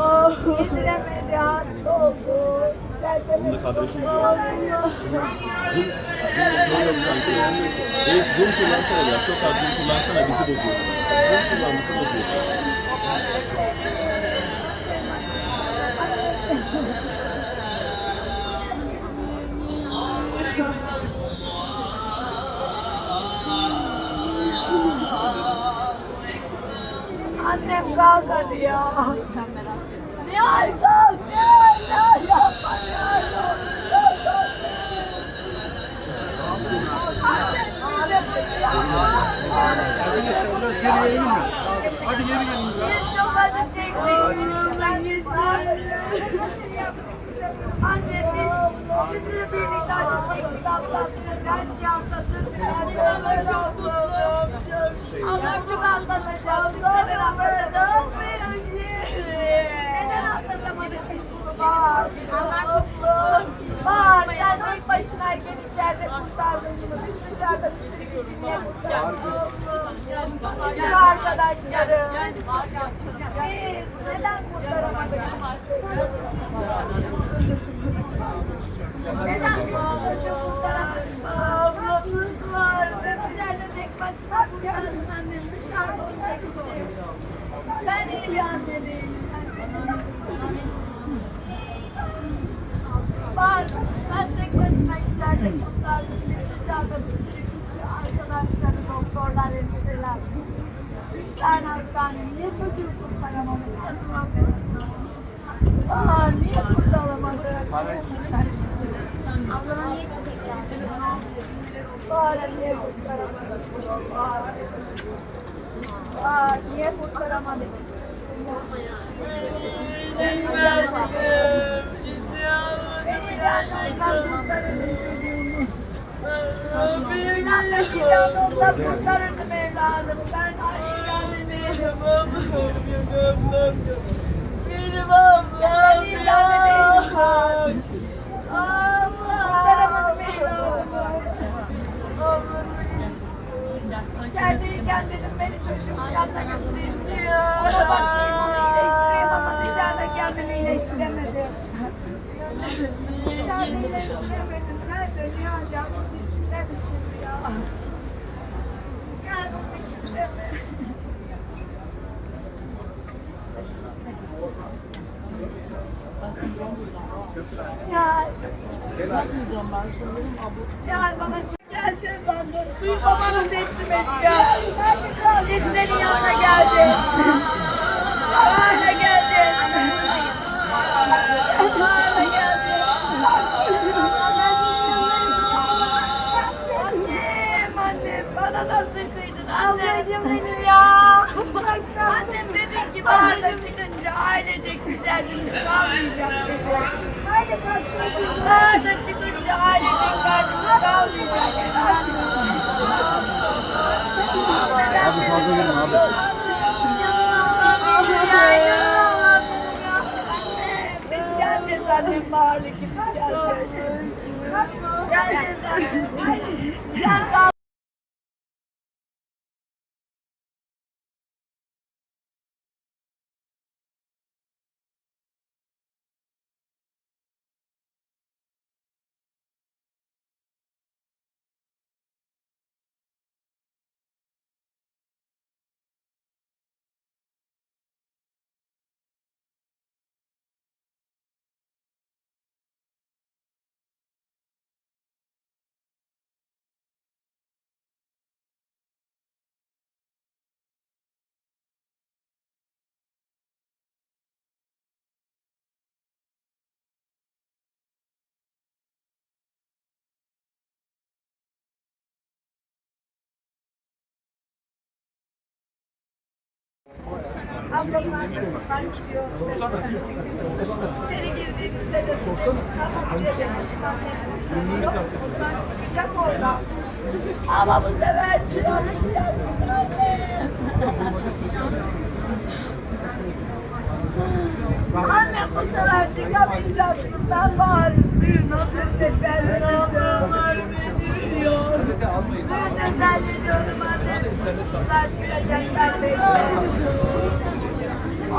Yediremedi, hasta oldu. Bunun da kadrajı iyi. Allah. Zoom yok sanki. Evet, zoom kullansana biraz. Çok az zoom kullansana bizi bozuyorsun. Zoom kullan bizi bozuyorsun. Annem kalk hadi ya. Nihal kalk, Nihal, Nihal yapma Nihal. Kalk, kalk. Annem bize ya. Hadi geri gelin biraz. Biz çok acı çektik. Ben gitmiyorum. Anne biz sizinle birlikte acı çektik. Atlattık. Her şeyi atlattık. Ben çok mutluyum. Ama çok atlatacağım. Sonra böyle yapmayın. Neden atlatamadık biz bunu? Bak. Ama çok mutluyum. Bak sen tek başınayken içeride kurtardın bunu. Biz dışarıda bir sürü kişi niye kurtardık? Bütün arkadaşlarım. Biz neden kurtaramadık? Neden sadece kurtaramadık? Ablamız vardı. İçeride tek başına kurtardım annem. Dışarıda olacak bir şey yok. Ben iyi bir anne değilim. Var. Ben tek içeride kurtardım. Biz dışarıda bir sürü kişi, arkadaşları, doktorlar, hemşireler. Üç tane hastane. Niye çocuğu kurtaramadık? Aa, niye kurtaramadık? Ablama niye çiçek geldi? Aa, niye kurtaramadık? Aa, niye kurtaramadık? Beni gelmezden kurtarın çocuğumu. Kitabımda kurtarırdım evladım. Ben ay gelmeyeyim. Benim ablam edeyim. Kurtaramadım evladımı. İçerideyken dedim beni çocuğumun yanına götüreyim. Ona bakayım onu iyileştireyim ama dışarıda kendimi iyileştiremedim. Dışarıda iyileştiremedim. Nerede Nihat ya? Bunun içinde mi şimdi ya? Gel bunun içinde mi? Ya. Ya bana geleceğiz ben de. Suyu babana teslim edeceğim. Neslerin yanına geleceğiz. Baharla geleceğiz. Baharda çıkınca ailecek derdimiz kalmayacak dedi. Baharda çıkınca ailecek derdimiz kalmayacak dedi. Abi fazla girme abi. Biz geleceğiz annem biz geleceğiz. Geleceğiz annem. Sen kal. Ablamlar ben çıkıyor. İçeri girdiğimizde de tamam demiştim annem. Yok buradan çıkacak oradan. Ama bu sefer çıkamayacağız biz anne. Anne bu sefer çıkamayacağız bundan bağırırsın. Nasıl teselli Allah'lar beni diyor. Ben de zannediyorum anne. Bu sefer çıkacaklar beni.